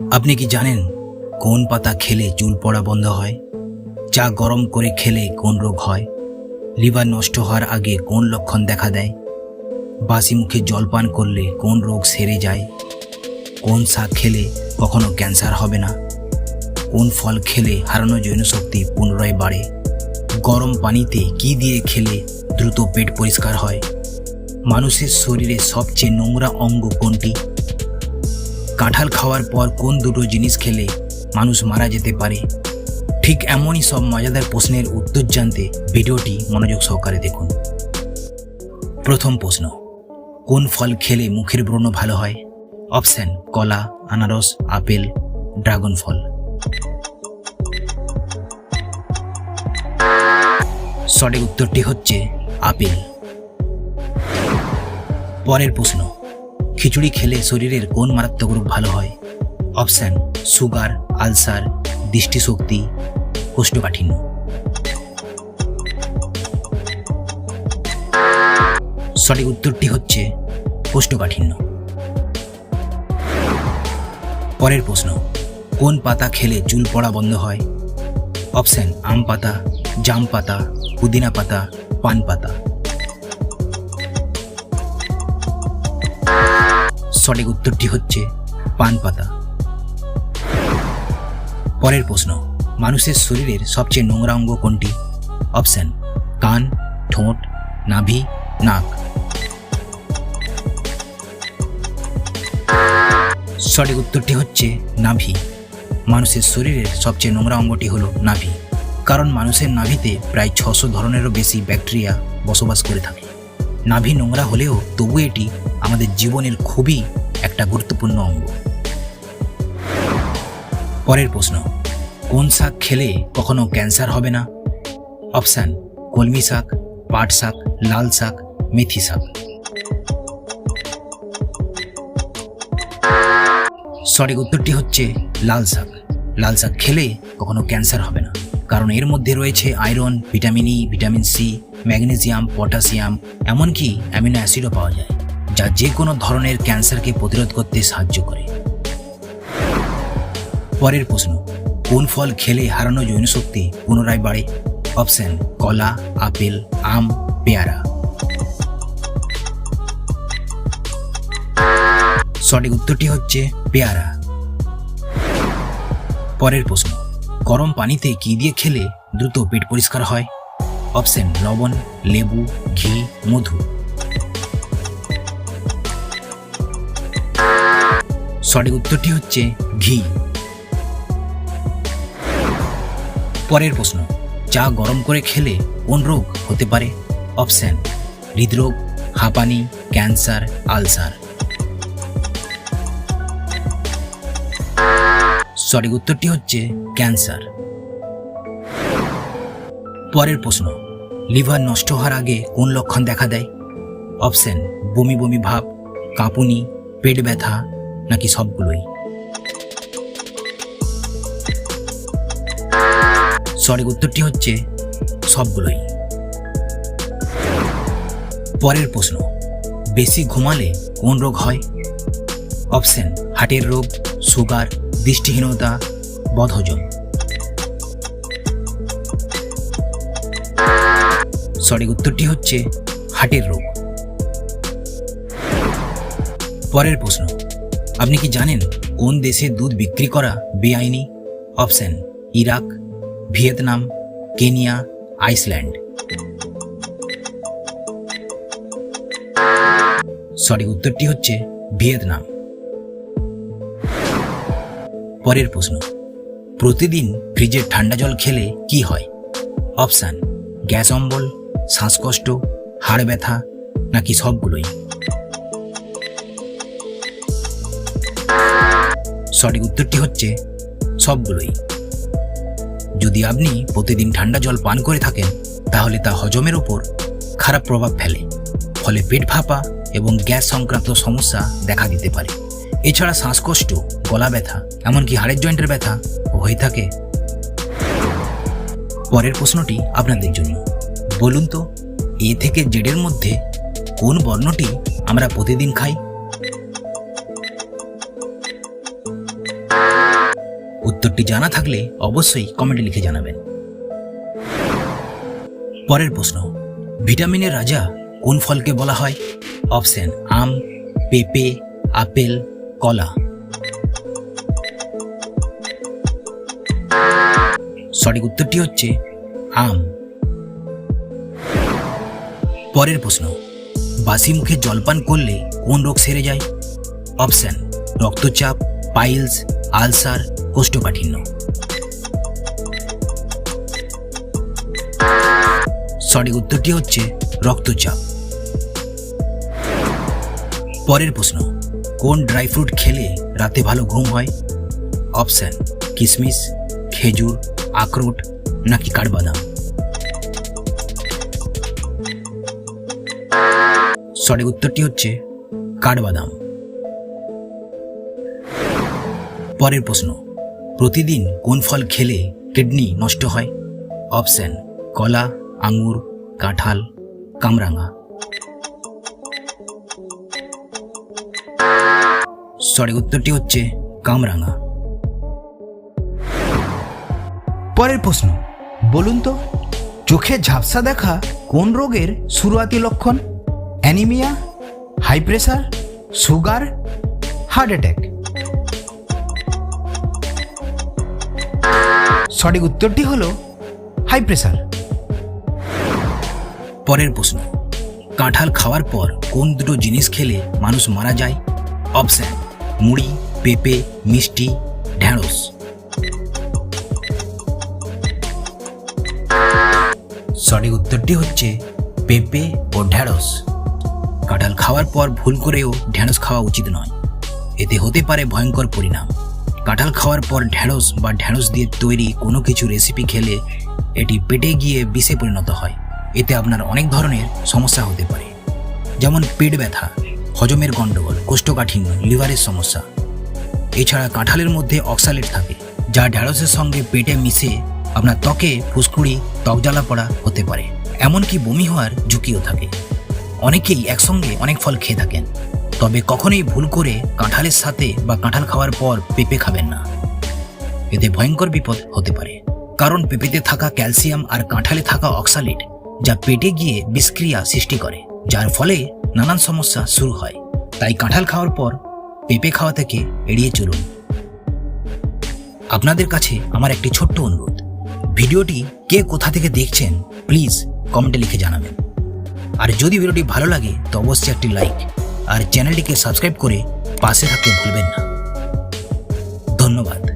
আপনি কি জানেন কোন পাতা খেলে চুল পড়া বন্ধ হয়? চা গরম করে খেলে কোন রোগ হয়? লিভার নষ্ট হওয়ার আগে কোন লক্ষণ দেখা দেয়? বাসি মুখে জল পান করলে কোন রোগ সেরে যায়? কোন শাক খেলে কখনো ক্যান্সার হবে না? কোন ফল খেলে হারানো জৈনশক্তি পুনরায় বাড়ে? গরম পানিতে কি দিয়ে খেলে দ্রুত পেট পরিষ্কার হয়? মানুষের শরীরে সবচেয়ে নোংরা অঙ্গ কোনটি? কাঁঠাল খাওয়ার পর কোন দুটো জিনিস খেলে মানুষ মারা যেতে পারে? ঠিক এমনই সব মজাদার প্রশ্নের উত্তর জানতে ভিডিওটি মনোযোগ সহকারে দেখুন। প্রথম প্রশ্ন, কোন ফল খেলে মুখের ব্রণ ভালো হয়? অপশন, কলা, আনারস, আপেল, ড্রাগন ফল। সঠিক উত্তরটি হচ্ছে আপেল। পরের প্রশ্ন খিচুড়ি খেলে শরীরের কোন মারাত্মক রোগ ভালো হয়? অপশান, সুগার, আলসার, দৃষ্টিশক্তি, কোষ্ঠকাঠিন্য। সঠিক উত্তরটি হচ্ছে কোষ্ঠকাঠিন্য। পরের প্রশ্ন, কোন পাতা খেলে চুল পড়া বন্ধ হয়? অপশন, আম পাতা, জাম পাতা, পুদিনা পাতা, পান পাতা। সঠিক উত্তরটি হচ্ছে পান পাতা পরের প্রশ্ন, মানুষের শরীরের সবচেয়ে নোংরা অঙ্গ কোনটি? অপশন, কান, ঠোঁট, নাভি, নাক। সঠিক উত্তরটি হচ্ছে নাভি। মানুষের শরীরের সবচেয়ে নোংরা অঙ্গটি হলো নাভি, কারণ মানুষের নাভিতে প্রায় ছশো ধরনেরও বেশি ব্যাকটেরিয়া বসবাস করে থাকে। নাভি নোংরা হলেও তবু এটি আমাদের জীবনের খুবই একটা গুরুত্বপূর্ণ অঙ্গ। পরের প্রশ্ন, কোন শাক খেলে কখনো ক্যান্সার হবে না? অপশান, কলমি শাক, পাট শাক, লাল শাক, মেথি শাক। সঠিক উত্তরটি হচ্ছে লাল শাক। লাল শাক খেলে কখনো ক্যান্সার হবে না। কারণ এর মধ্যে রয়েছে iron, vitamin E vitamin C magnesium, potassium, এমনকি অ্যামিনো অ্যাসিডও পাওয়া যায়। যা যে কোনো ধরনের ক্যান্সারকে প্রতিরোধ করতে সাহায্য করে। পরের প্রশ্ন, কোন ফল খেলে হারানো যৌনশক্তি পুনরায় বাড়ে? অপশন, কলা, আপেল, আম, পেয়ারা। সঠিক উত্তরটি হচ্ছে পেয়ারা। পরের প্রশ্ন, গরম পানিতে কি দিয়ে খেলে দ্রুত পেট পরিষ্কার হয়? অপশন, লবণ, লেবু, ঘি, মধু। সঠিক উত্তরটি হচ্ছে ঘি। পরের প্রশ্ন, চা গরম করে খেলে কোন রোগ হতে পারে? অপশন, হৃদরোগ, হাঁপানি, ক্যান্সার, আলসার। সঠিক উত্তরটি হচ্ছে ক্যান্সার। পরের প্রশ্ন, লিভার নষ্ট হওয়ার আগে কোন লক্ষণ দেখা দেয়? অপশন, বমি বমি ভাব, কাঁপুনি, পেট ব্যথা নাকি সবগুলোই? সঠিক উত্তরটি হচ্ছে সবগুলোই। পরের প্রশ্ন, বেশি ঘুমালে কোন রোগ হয়? অপশন হার্টের রোগ, সুগার, দৃষ্টিহীনতা, বদহজম। সঠিক উত্তরটি হচ্ছে হার্টের রোগ। পরের প্রশ্ন আপনি কি জানেন কোন দেশে দুধ বিক্রি করা বেআইনি? Option, Iraq, Vietnam, Kenya, Iceland. সঠিক উত্তরটি হচ্ছে ভিয়েতনাম। পরের প্রশ্ন, প্রতিদিন ফ্রিজের ঠান্ডা জল খেলে কি হয়? অপশান, গ্যাস অম্বল, শ্বাসকষ্ট, হাড় ব্যথা, নাকি সবগুলোই? সঠিক উত্তরটি হচ্ছে সবগুলোই। যদি আপনি প্রতিদিন ঠান্ডা জল পান করে থাকেন, তাহলে তা হজমের ওপর খারাপ প্রভাব ফেলে। ফলে পেট ফাঁপা এবং গ্যাস সংক্রান্ত সমস্যা দেখা দিতে পারে। এছাড়া শ্বাসকষ্ট, গলা ব্যথা, এমনকি হাড়ের জয়েন্টের ব্যথা হয়ে থাকে। পরের প্রশ্নটি আপনাদের জন্য। বলুন তো, এ থেকে জেডের মধ্যে কোন বর্ণটি আমরা প্রতিদিন খাই? উত্তরটি জানা থাকলে অবশ্যই কমেন্টে লিখে জানাবেন। পরের প্রশ্ন, ভিটামিনের রাজা কোন ফলকে বলা হয়? অপশন, আম, পেঁপে, আপেল, কলা। সঠিক উত্তরটি হচ্ছে আম। পরের প্রশ্ন, বাসি মুখে জলপান করলে কোন রোগ সেরে যায়? অপশন, রক্তচাপ, পাইলস, আলসার কোষ্ঠকাঠিন্য। সঠিক উত্তরটি হচ্ছে রক্তচাপ। পরের প্রশ্ন, কোন ড্রাই ফ্রুট খেলে রাতে ভালো ঘুম হয়? অপশন কিশমিশ খেজুর, আখরোট নাকি কাঠবাদাম? সঠিক উত্তরটি হচ্ছে কাঠবাদাম। পরের প্রশ্ন প্রতিদিন কোন ফল খেলে কিডনি নষ্ট হয়? অপশন, কলা, আঙ্গুর, কাঁঠাল, কামরাঙা। সঠিক উত্তরটি হচ্ছে কামরাঙা। পরের প্রশ্ন, বলুন তো, চোখে ঝাপসা দেখা কোন রোগের শুরুয়াতি লক্ষণ? Anaemia, high pressure sugar, heart attack. সঠিক উত্তরটি হলো হাই প্রেশার পরের প্রশ্ন, কাঁঠাল খাওয়ার পর কোন দুটো জিনিস খেলে মানুষ মারা যায়? অপশন মুড়ি, পেঁপে, মিষ্টি, ঢ্যাঁড়স। সঠিক উত্তরটি হচ্ছে পেঁপে ও ঢ্যাঁড়স। কাঁঠাল খাওয়ার পর ভুল করেও ঢ্যাঁড়স খাওয়া উচিত নয়। এতে হতে পারে ভয়ঙ্কর পরিণাম। কাঁঠাল খাওয়ার পর ঢ্যাঁড়স বা ঢ্যাঁড়স দিয়ে তৈরি কোনো কিছু রেসিপি খেলে এটি পেটে গিয়ে বিষে পরিণত হয়। এতে আপনার অনেক ধরনের সমস্যা হতে পারে। যেমন পেট ব্যথা, হজমের গণ্ডগোল কোষ্ঠকাঠিন্য, লিভারের সমস্যা। এছাড়া কাঁঠালের মধ্যে অক্সালেট থাকে, যা ঢ্যাঁড়সের সঙ্গে পেটে মিশে আপনার ত্বকে ফুসকুড়ি ত্বক জ্বালা পড়া হতে পারে। এমনকি বমি হওয়ার ঝুঁকিও থাকে। অনেকেই একসঙ্গে অনেক ফল খেয়ে থাকেন। তবে কখনোই ভুল করে কাঁঠালের সাথে বা কাঁঠাল খাওয়ার পর পেঁপে খাবেন না। এতে ভয়ঙ্কর বিপদ হতে পারে। কারণ পেঁপেতে থাকা ক্যালসিয়াম আর কাঁঠালে থাকা অক্সালেট যা পেটে গিয়ে বিষক্রিয়া সৃষ্টি করে, যার ফলে নানান সমস্যা শুরু হয়। তাই কাঁঠাল খাওয়ার পর পেঁপে খাওয়া থেকে এড়িয়ে চলুন। আপনাদের কাছে আমার একটি ছোট্ট অনুরোধ। ভিডিওটি কে কোথা থেকে দেখছেন, প্লিজ কমেন্টে লিখে জানাবেন। আর যদি ভিডিওটি ভালো লাগে, তো অবশ্যই একটি লাইক আর চ্যানেলটিকে সাবস্ক্রাইব করে পাশে থাকতে ভুলবেন না। ধন্যবাদ।